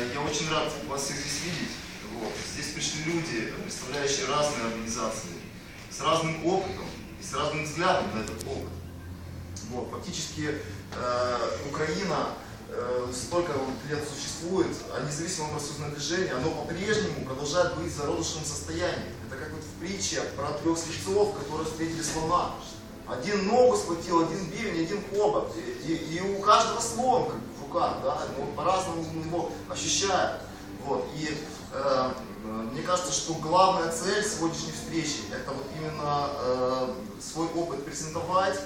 Я очень рад вас всех здесь видеть. Вот. Здесь пришли люди, представляющие разные организации, с разным опытом и с разным взглядом на этот опыт. Вот. Фактически э, Украина э, столько лет существует, а независимое профсоюзное движение, оно по-прежнему продолжает быть в зародышевом состоянии. Это как вот в притче про трех слепцов, которые встретили слона. Один ногу схватил, один бивень, один хобот. И, и, и у каждого слон как в руках, да, он по-разному его ощущает. Вот. И э, мне кажется, что главная цель сегодняшней встречи это вот именно э, свой опыт презентовать,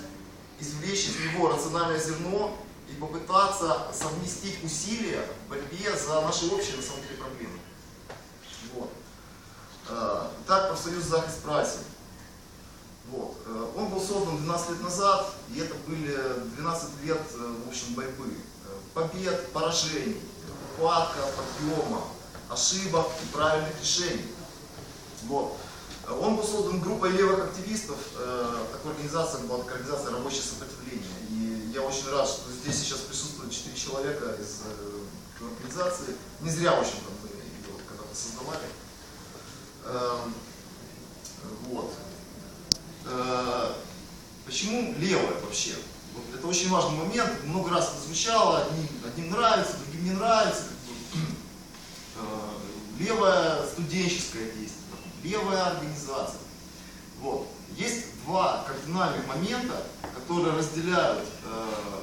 извлечь из него рациональное зерно и попытаться совместить усилия в борьбе за наши общие на самом деле проблемы. Вот. Э, Итак, профсоюз захист праці. Вот. Э, Он был создан 12 лет назад, и это были 12 лет э, в общем, борьбы. Побед, поражений, упадка, подъема, ошибок и правильных решений. Вот. Он был создан группой левых активистов, э, такой организация была организация «Рабочее сопротивление». И я очень рад, что здесь сейчас присутствуют 4 человека из э, организации. Не зря, в общем-то, мы ее когда-то создавали. Эм, Вот. Э, Почему левая вообще? Вот это очень важный момент, много раз это звучало, одним, одним нравится, другим не нравится. Э, Левая студенческая действие, левая организация. Вот. Есть два кардинальных момента, которые разделяют э,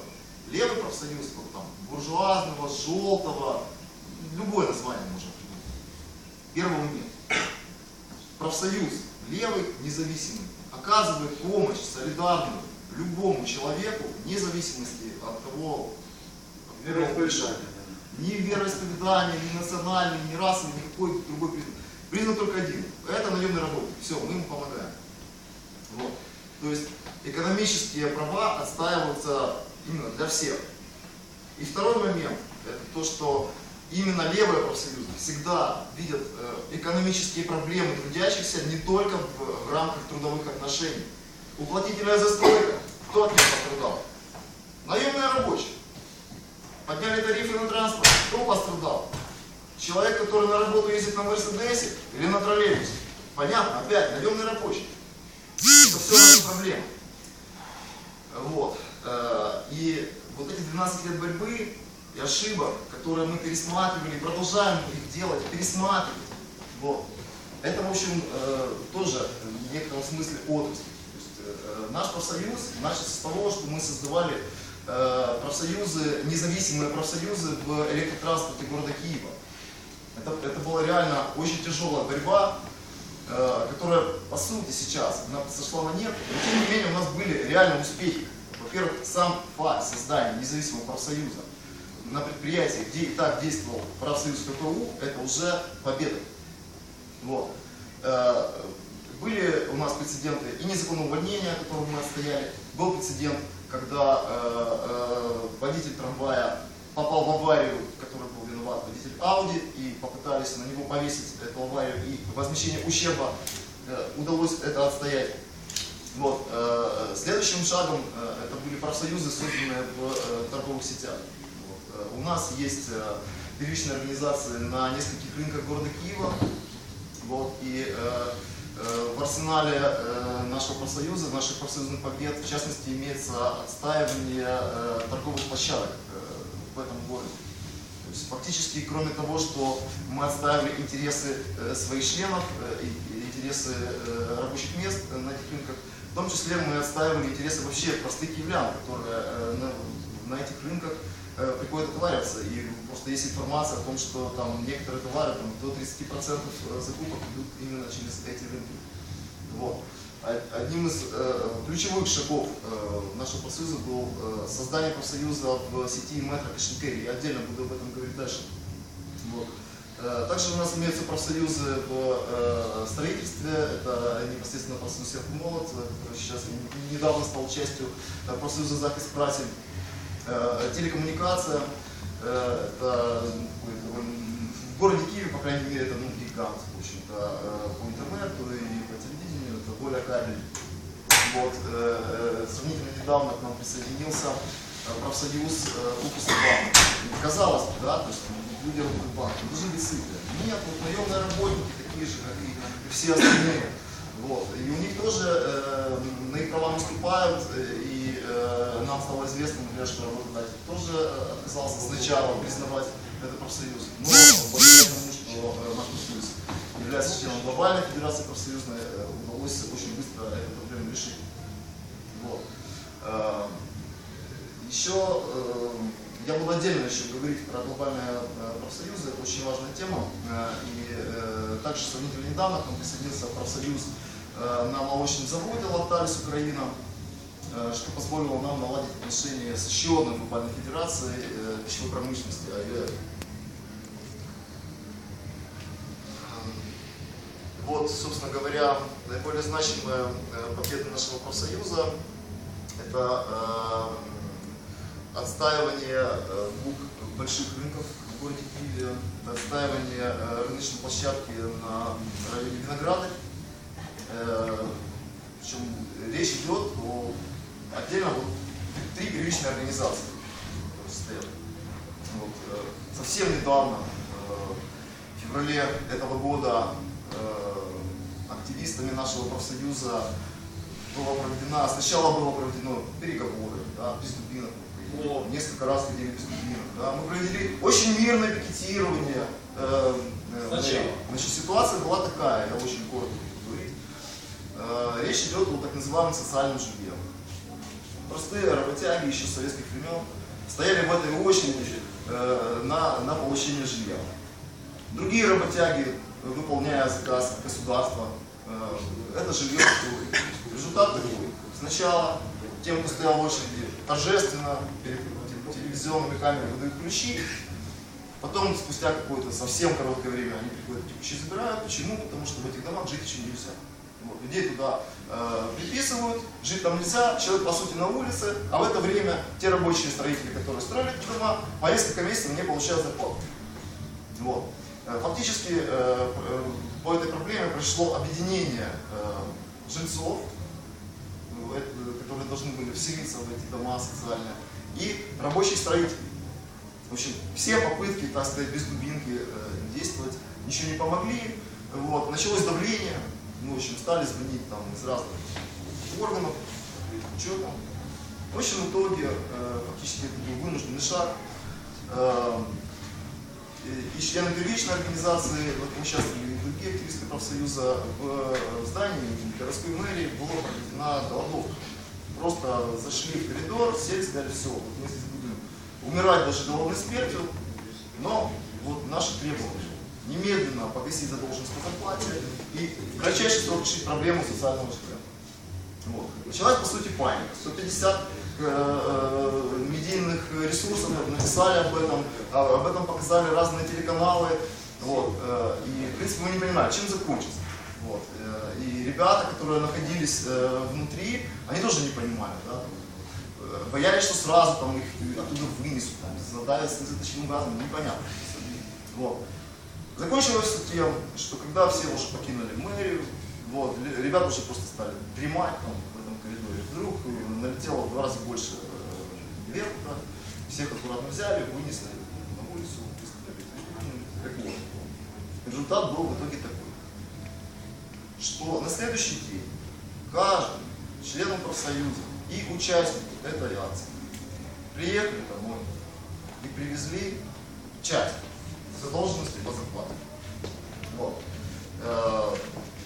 левый профсоюз, вот там, буржуазного, желтого, любое название можно придумать. Первый момент. Профсоюз левый, независимый, оказывает помощь солидарную любому человеку, вне зависимости от того, пришел. Ни вероисповедание, ни национальный, ни расовый, никакой другой признак. Признак только один. Это наемный работник. Все, мы ему помогаем. Вот. То есть экономические права отстаиваются именно для всех. И второй момент, это то, что именно левые профсоюзы всегда видят э, экономические проблемы трудящихся не только в, рамках трудовых отношений. Уплотительная застройка, кто от них пострадал? Наемные рабочие. Подняли тарифы на транспорт, кто пострадал? Человек, который на работу ездит на Мерседесе или на троллейбусе. Понятно, опять, наемный рабочий. Это все наши проблемы. Вот. Э, И вот эти 12 лет борьбы и ошибок, которые мы пересматривали, продолжаем их делать, пересматривать. Вот. Это, в общем, э, тоже в некотором смысле отрасль. Есть, э, наш профсоюз начался с того, что мы создавали э, профсоюзы, независимые профсоюзы в электротранспорте города Киева. Это, это была реально очень тяжелая борьба, э, которая по сути сейчас она сошла на нет, но тем не менее у нас были реальные успехи. Во-первых, сам факт создания независимого профсоюза на предприятии, где и так действовал профсоюз КПУ, это уже победа. Вот. Э, Были у нас прецеденты и незаконного увольнения, которого мы отстояли. Был прецедент, когда э, э, водитель трамвая попал в аварию, в которой был виноват водитель Ауди, и попытались на него повесить эту аварию, и возмещение ущерба удалось это отстоять. Вот. Следующим шагом это были профсоюзы, созданные в торговых сетях. У нас есть э, первичные организации на нескольких рынках города Киева. Вот. И э, э, в арсенале нашего профсоюза, наших профсоюзных побед, в частности, имеется отстаивание торговых площадок в этом городе. То есть фактически, кроме того, что мы отстаивали интересы своих членов интересы рабочих мест на этих рынках, в том числе мы отстаивали интересы вообще простых киевлян, которые на этих рынках э, приходят отовариваться. И просто есть информация о том, что там некоторые товары там, до 30% закупок идут именно через эти рынки. Вот. Од- Одним из э, ключевых шагов э, нашего профсоюза был э, создание профсоюза в сети метро Кашинкери. Я отдельно буду об этом говорить дальше. Вот. Э, Также у нас имеются профсоюзы в э, строительстве, это непосредственно профсоюз Молот, который сейчас не- недавно стал частью э, профсоюза захист праці. Э, Телекоммуникация, э, это ну, в городе Киеве, по крайней мере, это ну, гигант, в общем-то, э, по интернету и по телевидению, это Воля Кабель. Вот, сравнительно недавно к нам присоединился профсоюз э, УКС-2. казалось бы, да, то есть люди работают в банке, должны быть сыты. Нет, вот наемные работники такие же, как и, все остальные. Вот. И у них тоже на их права наступают, и нам стало известно, например, что работодатель тоже э, отказался сначала признавать этот профсоюз. Но благодаря тому, что э, наш профсоюз является членом глобальной федерации профсоюзной, э, удалось очень быстро эту проблему решить. Вот. Э, еще э, я буду отдельно еще говорить про глобальные э, профсоюзы, это очень важная тема. Э, и э, также сравнительно недавно к нам присоединился профсоюз Э, на молочном заводе Лакталис Украина, э, что позволило нам наладить отношения с еще одной глобальной федерацией э, пищевой промышленности, АЕ. Вот, собственно говоря, наиболее значимая победа нашего профсоюза – это отстаивание двух больших рынков в городе Киеве, отстаивание рыночной площадки на районе Винограда, причем э, речь идет о отдельно вот, три первичные организации, стоят. Вот, э, совсем недавно, э, в феврале этого года, активистами нашего профсоюза была проведена, сначала было проведено переговоры, да, без дубинок, несколько раз ходили без дубинок. Да. Мы провели очень мирное пикетирование. Э, э, значит, ситуация была такая, я очень коротко Э, речь идет о так называемом социальном жилье. Простые работяги еще с советских времен стояли в этой очереди э, на, на получение жилья. Другие работяги, выполняя заказ государства, э, это жилье строили. Результат такой. Сначала тем, кто стоял в очереди, торжественно перед телевизионными камерами выдают ключи, Потом, спустя какое-то совсем короткое время, они приходят, ключи забирают. Почему? Потому что в этих домах жить еще нельзя. Вот, людей туда э, приписывают, жить там нельзя, человек по сути на улице, а в это время те рабочие строители, которые строили эти дома, по несколько месяцев не получают зарплату. Вот. Э, фактически э, э, по этой проблеме произошло объединение э, жильцов, э, которые должны были вселиться в эти дома социальные, и рабочих строителей. В общем, все попытки, так сказать, без дубинки действовать ничего не помогли. Вот. Началось давление, мы, в общем, стали звонить там из разных органов, что там. В общем, в итоге, э, фактически это был вынужденный шаг. Э, и члены первичной организации в этом участвовали и другие активисты профсоюза. В э, здании городской мэрии была проведена голодовка. Просто зашли в коридор, сели, сказали, все, вот мы здесь будем умирать даже голодной смертью, но вот наши требования немедленно погасить задолженность по зарплате и в кратчайший срок решить проблему социального жилья. Вот. Началась, по сути, паника. 150 э, э, медийных ресурсов написали об этом, а, об этом показали разные телеканалы. Вот. Э, и, в принципе, мы не понимали, чем закончится. Вот. Э, и ребята, которые находились внутри, они тоже не понимали. Да? Боялись, что сразу там, их оттуда вынесут, там, задавят слезоточным газом, непонятно. Вот. Закончилось тем, что когда все уже покинули мэрию, вот, ребята уже просто стали дремать там в этом коридоре, вдруг налетело в два раза больше э, верха, всех аккуратно взяли, вынесли на улицу, как можно. Результат был в итоге такой, что на следующий день каждый членом профсоюза и участник этой акции приехали домой и привезли часть задолженности по зарплате. Вот. Э,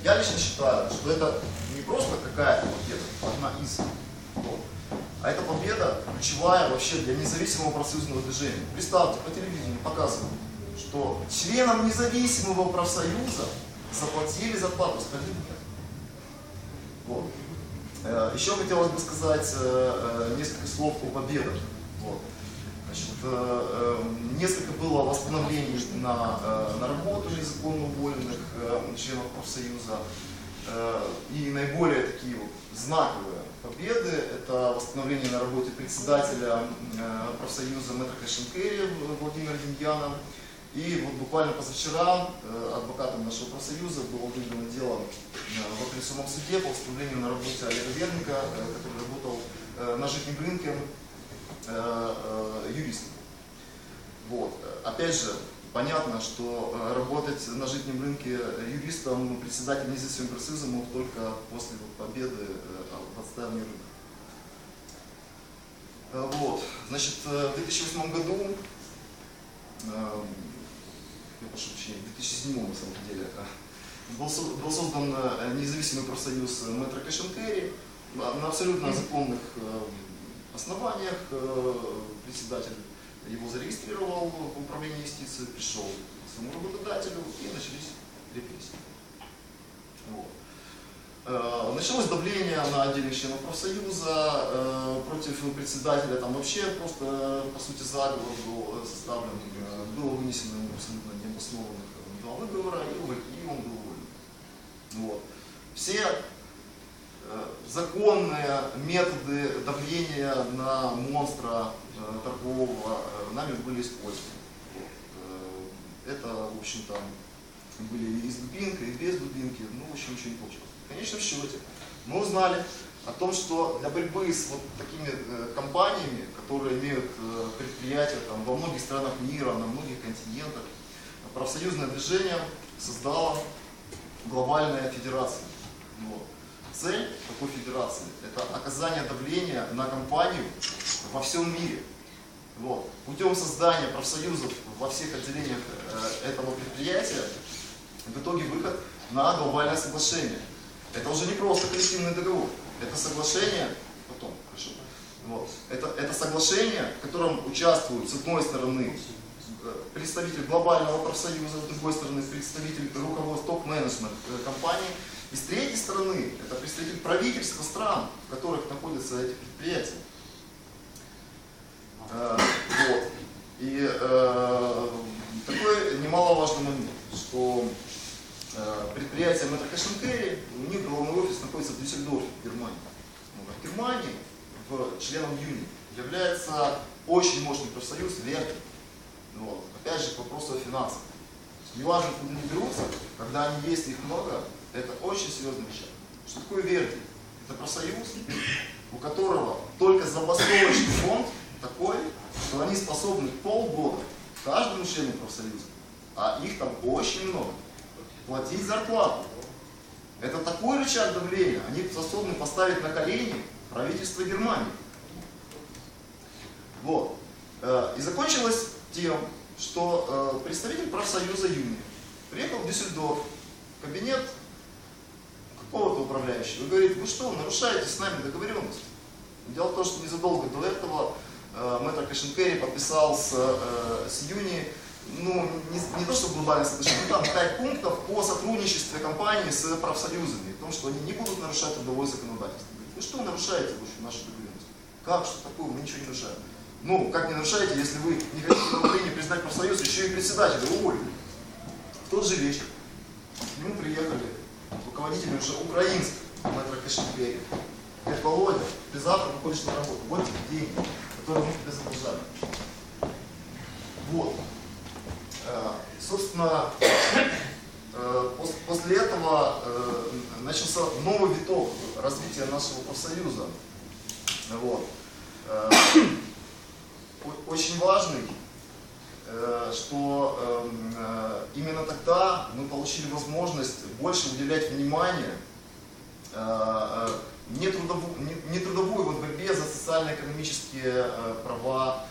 я лично считаю, что это не просто какая-то победа, одна из, вот, а это победа ключевая вообще для независимого профсоюзного движения. Представьте, по телевидению показывают, что членам независимого профсоюза заплатили зарплату, остальным нет. Вот. Э, еще хотелось бы сказать э, несколько слов о победах. Вот. Значит, э, э, несколько было восстановлений на, э, на работу незаконно уволенных членов профсоюза. И наиболее такие вот знаковые победы – это восстановление на работе председателя профсоюза Мэтра Кашенкери Владимира Демьяна. И вот буквально позавчера адвокатом нашего профсоюза было выдано дело в апелляционном суде по восстановлению на работе Олега Верника, который работал на житнем рынке Э, э, юристов. Вот. Опять же, понятно, что э, работать на житнем рынке юристом, председателем независимого профсоюза мог только после победы в отстаивании рынка. Вот. Значит, в 2008 году, э, я прошу прощения, в 2007 на самом деле, был, со- был создан независимый профсоюз Метро Кэш Керри на абсолютно законных э, основаниях. э, Председатель его зарегистрировал в управлении юстиции, пришел к своему работодателю и начались репрессии. Вот. Э, Началось давление на отдельных членов профсоюза э, против председателя, там вообще просто, по сути, заговор был составлен, было вынесено абсолютно необоснованных два выговора, и он был уволен. Вот. Все законные методы давления на монстра э, торгового э, нами были использованы. Э, Это, в общем-то, были и с дубинкой, и без дубинки, ну, в общем, ничего не получилось. В конечном счете мы узнали о том, что для борьбы с вот такими компаниями, которые имеют предприятия там, во многих странах мира, на многих континентах, профсоюзное движение создало глобальная федерация. Вот. Цель такой федерации – это оказание давления на компанию во всем мире. Вот. Путем создания профсоюзов во всех отделениях э, этого предприятия в итоге выход на глобальное соглашение. Это уже не просто коллективный договор, это соглашение, потом, хорошо, вот. это, это соглашение, в котором участвуют, с одной стороны, э, представитель глобального профсоюза, с другой стороны, представитель руководства топ-менеджмент э, компании, и с третьей стороны, это представитель правительства стран, в которых находятся эти предприятия. Э, вот. И э, такой немаловажный момент, что э, предприятие Metro Cash Carry, у них головной офис находится в Дюссельдорфе, в Германии. А в Германии в членом Юни является очень мощный профсоюз Верки. Вот. Опять же, к вопросу о финансах. Неважно, откуда они берутся, когда они есть, их много, это очень серьезный вещь. Что такое Верки? Это профсоюз, у которого только забастовочный фонд такой, что они способны полгода каждому члену профсоюза, а их там очень много, платить зарплату. Это такой рычаг давления, они способны поставить на колени правительство Германии. Вот. Э, И закончилось тем, что э, представитель профсоюза Юни приехал в Дюссельдорф, кабинет какого-то управляющего, и говорит, вы что, нарушаете с нами договоренность? Дело в том, что незадолго до этого э, мэтр Кашенкери подписал с, э, с Юни, ну, не, не то что глобальное соглашение, но там 5 пунктов по сотрудничеству компании с профсоюзами, о том, что они не будут нарушать трудовое законодательство. Говорит, вы что нарушаете общем, нашу договоренность? Как, что такое, мы ничего не нарушаем. Ну, как не нарушаете, если вы не хотите на Украине признать профсоюз, еще и председателя уволили. В тот же вечер к нему приехали руководители уже украинских метро Кашинкери. Говорит, Володя, ты завтра выходишь на работу. Вот тебе деньги, которые мы тебе задолжали. Вот. Э, Собственно, э, пос- после этого э, начался новый виток развития нашего профсоюза. Вот. Очень важный, что эм, э, именно тогда мы получили возможность больше уделять внимание э, э, не трудову- не- не трудовой вот борьбе за социально-экономические э, права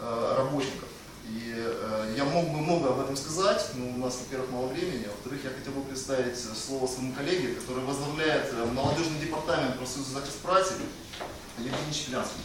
э, работников. И э, я мог бы много об этом сказать, но у нас, во-первых, мало времени, а во-вторых, я хотел бы представить слово своему коллеге, который возглавляет э, молодежный департамент профсоюза захист праці, Евгений Шпилянский.